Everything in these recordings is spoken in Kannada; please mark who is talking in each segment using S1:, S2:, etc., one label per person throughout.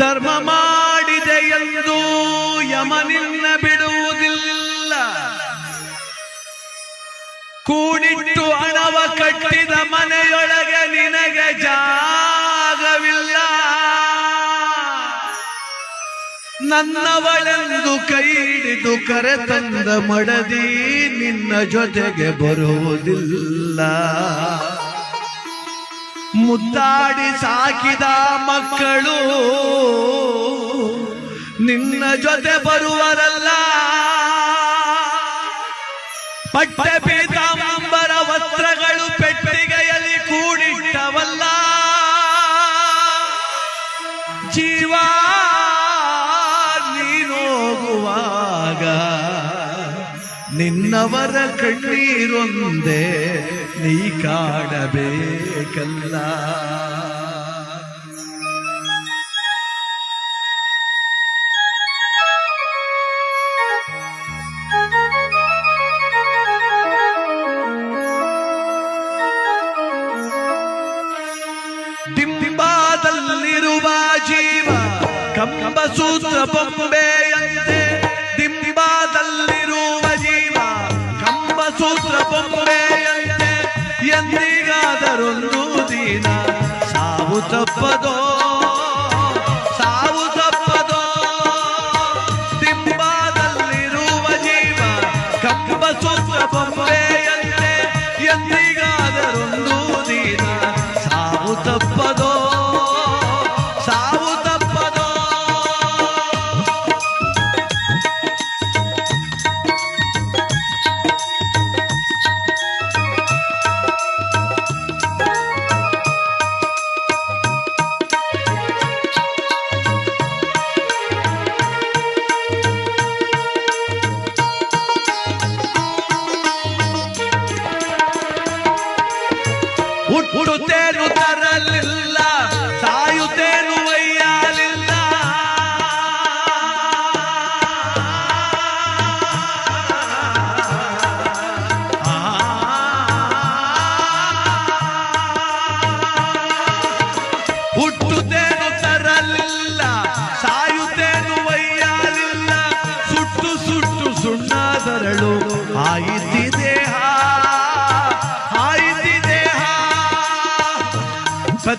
S1: ಧರ್ಮ ಮಾಡಿದೆ ಎಂದು ಯಮನಿನ್ನ ಬಿಡುವುದಿಲ್ಲ. ಕೂಡಿಟ್ಟು ಹಣವ ಕಟ್ಟಿದ ಮನೆಯೊಳಗೆ ನಿನಗೆ ಜಾಗವಿಲ್ಲ. ನನ್ನವಳೆಂದು ಕೈ ಹಿಡಿದು ಕರೆತಂದ ಮಡದಿ ನಿನ್ನ ಜೊತೆಗೆ ಬರುವುದಿಲ್ಲ. ಮುದ್ದಾಡಿ ಸಾಕಿದ ಮಕ್ಕಳು ನಿನ್ನ ಜೊತೆ ಬರುವರಲ್ಲ. ಪಟ್ಟೆ ಪೀತಾಂಬರ ವಸ್ತ್ರಗಳು ಪೆಟ್ಟಿಗೆಯಲ್ಲಿ ಕೂಡಿಟ್ಟವಲ್ಲ. ಜೀವ ನೀನೋಗುವಾಗ ನಿನ್ನವರ ಕಣ್ಣೀರೊಂದೇ ನೀ ಕಾಡಬೇಕಲ್ಲ ಕಂಬ ಸೂತ್ರ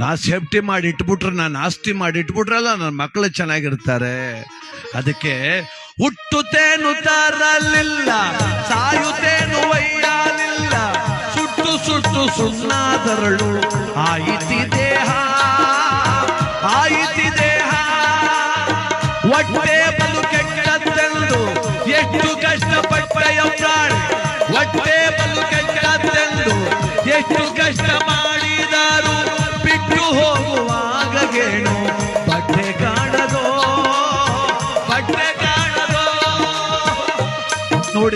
S1: ನಾ ಸೇಫ್ಟಿ ಮಾಡಿ ಇಟ್ಬಿಟ್ರೆ, ನಾನು ಆಸ್ತಿ ಮಾಡಿ ಇಟ್ಬಿಟ್ರಲ್ಲ ನನ್ನ ಮಕ್ಕಳು ಚೆನ್ನಾಗಿರ್ತಾರೆ. ಅದಕ್ಕೆ ಹುಟ್ಟುತ್ತೇನು ತರಲಿಲ್ಲ ಸಾಯುತ್ತೇನು ಒಯ್ಯಲಿಲ್ಲ ಸುಟ್ಟು ಸುಟ್ಟು ಸುನ್ನಾದರಳು ಆಯಿತಿ ದೇಹ ಆಯಿತಿ ದೇಹ. ಒಟ್ಟೆ ಬಲು ಕೆಟ್ಟದ್ದೆಂದು, ಎಷ್ಟು ಕಷ್ಟಪಟ್ಟೆಯ ಪ್ರಾಣಿ ಒಟ್ಟೆ ಬಲು ಕೆಟ್ಟದ್ದೆಂದು, ಎಷ್ಟು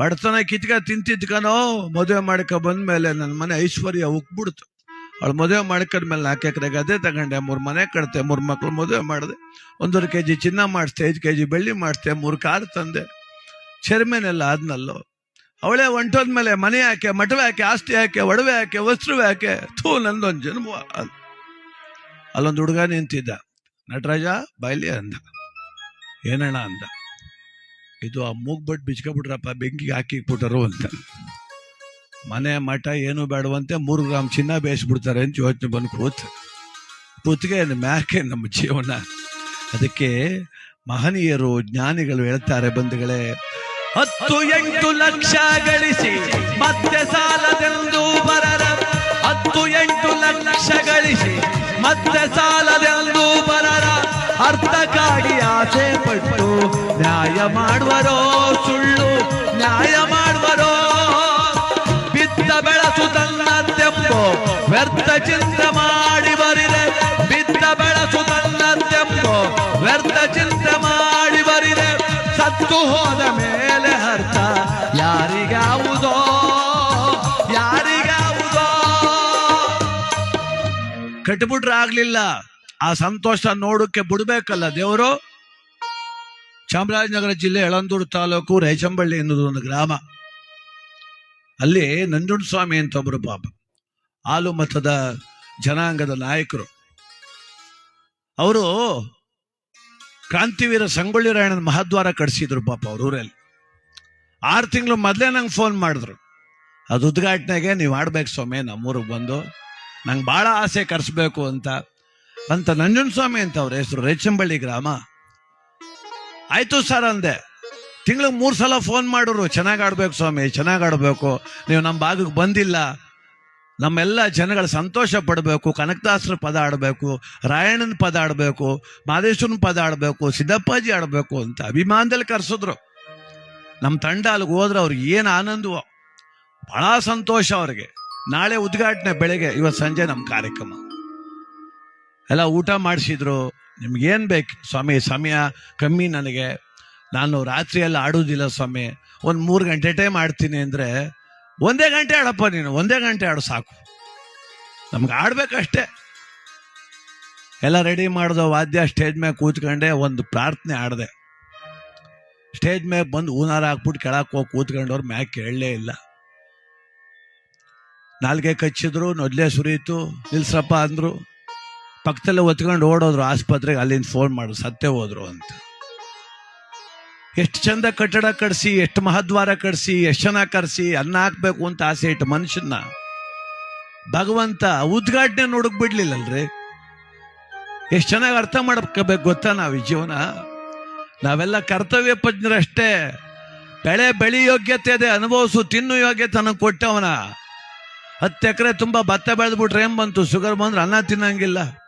S1: ಬಡತನ ಕಿತ್ಕ ತಿಂತಿದ್ಕನೋ, ಮದುವೆ ಮಾಡ್ಕೊ ಬಂದ್ಮೇಲೆ ನನ್ನ ಮನೆ ಐಶ್ವರ್ಯ ಉಕ್ಬಿಡ್ತು. ಅವಳು ಮದುವೆ ಮಾಡ್ಕೊಂಡ್ಮೇಲೆ ನಾಲ್ಕು ಎಕರೆ ಗದ್ದೆ ತಗೊಂಡೆ, ಮೂರು ಮನೆ ಕಟ್ತೆ ಮೂರು ಮಕ್ಳು ಮದುವೆ ಮಾಡಿದೆ. ಒಂದೂವರೆ ಕೆ ಜಿ ಚಿನ್ನ ಮಾಡಿಸ್ದೆ, ಐದು ಕೆ ಜಿ ಬೆಳ್ಳಿ ಮಾಡಿಸ್ದೆ, ಮೂರು ಕಾರ್ ತಂದೆ. ಚೇರ್ಮನ್ ಆದ್ನಲ್ಲೋ. ಅವಳೇ ಹೊಂಟೋದ್ಮೇಲೆ ಮನೆ ಯಾಕೆ ಮಠವೆ ಯಾಕೆ ಆಸ್ತಿ ಯಾಕೆ ಒಡವೆ ಯಾಕೆ ವಸ್ತ್ರವೆ ಯಾಕೆ ಥೂ ನಂದೊಂದು ಜನ್ಮ ಅಲ್- ಅಲ್ಲೊಂದು ಹುಡುಗ ನಿಂತಿದ್ದ. ನಟರಾಜ ಬಾಯ್ಲಿ ಅಂದ. ಏನಣ್ಣ ಅಂದ. ಇದು ಆ ಮೂಗ್ಬಿಟ್ಟು ಬಿಚ್ಕೊಬಿಟ್ರಪ್ಪ, ಬೆಂಕಿಗೆ ಹಾಕಿಬಿಟ್ಟರು ಅಂತ. ಮನೆ ಮಠ ಏನು ಬೇಡವಂತೆ ಮೂರು ಗ್ರಾಮ್ ಚಿನ್ನ ಬೇಯಿಸ್ಬಿಡ್ತಾರೆ ಅಂತ ಯೋಚನೆ ಬಂದು ಕೂತ್. ಕೂತ್ಗೆ ಮ್ಯಾಕೆ ನಮ್ಮ ಜೀವನ? ಅದಕ್ಕೆ ಮಹನೀಯರು, ಜ್ಞಾನಿಗಳು ಹೇಳ್ತಾರೆ ಬಂಧುಗಳೇ, ಹತ್ತು ಎಂಟು ಲಕ್ಷ ಗಳಿಸಿ ಮತ್ತೆ ಸಾಲದೆಂದು ಬರರ? ಹತ್ತು ಎಂಟು ಲಕ್ಷ ಗಳಿಸಿ ಮತ್ತೆ ಸಾಲದೆಂದು ಬರರ? ಅರ್ಥಕ್ಕಾಗಿ ಆಸೆ ಪಟ್ಟು ಮಾಡುವರೋ ಸುಳ್ಳು ನ್ಯಾಯ ಮಾಡುವರೋ? ಬಿದ್ದ ಬೆಳಸು ತನ್ನತ್ತೆಂಬೋ ವ್ಯರ್ಥ ಚಿಂತೆ ಮಾಡಿ ಬರಿದೆ ಬಿದ್ದ ಬೆಳಸು ತನ್ನತ್ತೆಂಬೋ ವ್ಯರ್ಥ ಚಿಂತೆ ಮಾಡಿ ಬರಿದೆ ಸತ್ತು ಹೋದ ಮೇಲೆ ಅರ್ಥ ಯಾರಿಗಾವುದೋ? ಯಾರಿಗಾವುದೋ? ಕಟ್ಬಿಟ್ರೆ ಆಗ್ಲಿಲ್ಲ. ಆ ಸಂತೋಷ ನೋಡಕ್ಕೆ ಬಿಡ್ಬೇಕಲ್ಲ ದೇವರು? ಚಾಮರಾಜನಗರ ಜಿಲ್ಲೆ ಯಳಂದೂರು ತಾಲೂಕು ರೇಚಂಬಳ್ಳಿ ಎನ್ನುವುದು ಒಂದು ಗ್ರಾಮ. ಅಲ್ಲಿ ನಂಜುಂಡಸ್ವಾಮಿ ಅಂತ ಒಬ್ಬರು ಪಾಪ ಆಲು ಮತದ ಜನಾಂಗದ ನಾಯಕರು. ಅವರು ಕ್ರಾಂತಿವೀರ ಸಂಗೊಳ್ಳಿ ರಾಯಣ್ಣನ ಮಹಾದ್ವಾರ ಕಟ್ಸಿದ್ರು ಪಾಪ ಅವ್ರ ಊರಲ್ಲಿ. ಆರು ತಿಂಗಳು ಮೊದಲೇ ನಂಗೆ ಫೋನ್ ಮಾಡಿದ್ರು. ಅದು ಉದ್ಘಾಟನೆಗೆ ನೀವು ಆಡ್ಬೇಕು ಸ್ವಾಮಿ, ನಮ್ಮೂರಿಗೆ ಬಂದು. ನಂಗೆ ಭಾಳ ಆಸೆ ಕರೆಸ್ಬೇಕು ಅಂತ. ಅಂತ ನಂಜುಂಡಸ್ವಾಮಿ ಅಂತ ಅವ್ರ ಹೆಸರು ರೇಚಂಬಳ್ಳಿ ಗ್ರಾಮ. ಆಯ್ತು ಸರ್ ಅಂದೆ. ತಿಂಗಳಿಗೆ ಮೂರು ಸಲ ಫೋನ್ ಮಾಡೋರು ಚೆನ್ನಾಗಿ ಆಡ್ಬೇಕು ಸ್ವಾಮಿ, ಚೆನ್ನಾಗಿ ಆಡಬೇಕು. ನೀವು ನಮ್ಮ ಭಾಗಕ್ಕೆ ಬಂದಿಲ್ಲ. ನಮ್ಮೆಲ್ಲ ಜನಗಳು ಸಂತೋಷ ಪಡಬೇಕು, ಕನಕದಾಸರ ಪದ ಆಡಬೇಕು, ರಾಯಣ್ಣನ ಪದ ಆಡಬೇಕು, ಮಾದೇಶ್ವರನ ಪದ ಆಡಬೇಕು, ಸಿದ್ದಪ್ಪಾಜಿ ಆಡಬೇಕು ಅಂತ ಅಭಿಮಾನದಲ್ಲಿ ಕರೆಸಿದ್ರು. ನಮ್ಮ ತಂಡ ಅಲ್ಲಿಗೆ ಹೋದ್ರೆ ಅವ್ರಿಗೆ ಏನು ಆನಂದವೋ. ಬಹಳ ಸಂತೋಷ ಅವ್ರಿಗೆ. ನಾಳೆ ಉದ್ಘಾಟನೆ ಬೆಳಗ್ಗೆ ಇವತ್ತು ಸಂಜೆ ನಮ್ಮ ಕಾರ್ಯಕ್ರಮ. ಎಲ್ಲ ಊಟ ಮಾಡಿಸಿದ್ರು ನಿಮ್ಗೇನು ಬೇಕು? ಸ್ವಾಮಿ, ಸಮಯ ಕಮ್ಮಿ ನನಗೆ. ನಾನು ರಾತ್ರಿಯಲ್ಲಿ ಆಡೋದಿಲ್ಲ ಸ್ವಾಮಿ. ಒಂದು ಮೂರು ಗಂಟೆ ಟೈಮ್ ಆಡ್ತೀನಿ ಅಂದರೆ ಒಂದೇ ಗಂಟೆ ಆಡಪ್ಪ ನೀನು. ಒಂದೇ ಗಂಟೆ ಆಡು ಸಾಕು. ನಮ್ಗೆ ಆಡ್ಬೇಕಷ್ಟೇ. ಎಲ್ಲ ರೆಡಿ ಮಾಡಿದೋ ವಾದ್ಯ ಸ್ಟೇಜ್ ಮೇಲೆ ಕೂತ್ಕೊಂಡೆ ಒಂದು ಪ್ರಾರ್ಥನೆ ಆಡಿದೆ. ಸ್ಟೇಜ್ ಮೇಲೆ ಬಂದು ಹೂನಾರ ಹಾಕ್ಬಿಟ್ಟು ಕೆಳಕ್ಕೆ ಹೋಗಿ ಕೂತ್ಕೊಂಡವ್ರು ಮ್ಯಾಕ್ ಕೇಳಲೇ ಇಲ್ಲ. ನಾಲ್ಗೆ ಕಚ್ಚಿದ್ರು, ನೊದ್ಲೆ ಸುರಿಯಿತು, ನಿಲ್ಸ್ರಪ್ಪ ಅಂದ್ರು. ಪಕ್ಕದಲ್ಲೇ ಒತ್ಕೊಂಡು ಓಡೋದ್ರು ಆಸ್ಪತ್ರೆಗೆ, ಅಲ್ಲಿಂದ ಫೋನ್ ಮಾಡು, ಸತ್ತೇ ಹೋದ್ರು ಅಂತ. ಎಷ್ಟು ಚಂದ ಕಟ್ಟಡ ಕಟ್ಸಿ, ಎಷ್ಟು ಮಹದ್ವಾರ ಕಟ್ಸಿ, ಎಷ್ಟು ಜನ ಕರೆಸಿ ಅನ್ನ ಹಾಕ್ಬೇಕು ಅಂತ ಆಸೆ ಇಟ್ಟು ಮನುಷ್ಯನ ಭಗವಂತ ಉದ್ಘಾಟನೆ ನೋಡಕ್ ಬಿಡ್ಲಿಲ್ಲಲ್ರಿ ಎಷ್ಟು ಚೆನ್ನಾಗಿ ಅರ್ಥ ಮಾಡ್ಕೋಬೇಕು ಗೊತ್ತಾ ನಾವು ಈ ಜೀವನ? ನಾವೆಲ್ಲ ಕರ್ತವ್ಯ ಪಜ್ಞರಷ್ಟೇ ಬೆಳೆ ಬೆಳಿ ಯೋಗ್ಯತೆ ಇದೆ ಅನುಭವಿಸು, ತಿನ್ನು ಯೋಗ್ಯತೆ ನನಗೆ ಕೊಟ್ಟವನ. ಹತ್ತು ಎಕರೆ ತುಂಬಾ ಭತ್ತ ಬೆಳೆದ್ಬಿಟ್ರೆ ಏನು ಬಂತು? ಶುಗರ್ ಬಂದ್ರೆ ಅನ್ನ ತಿನ್ನಂಗಿಲ್ಲ.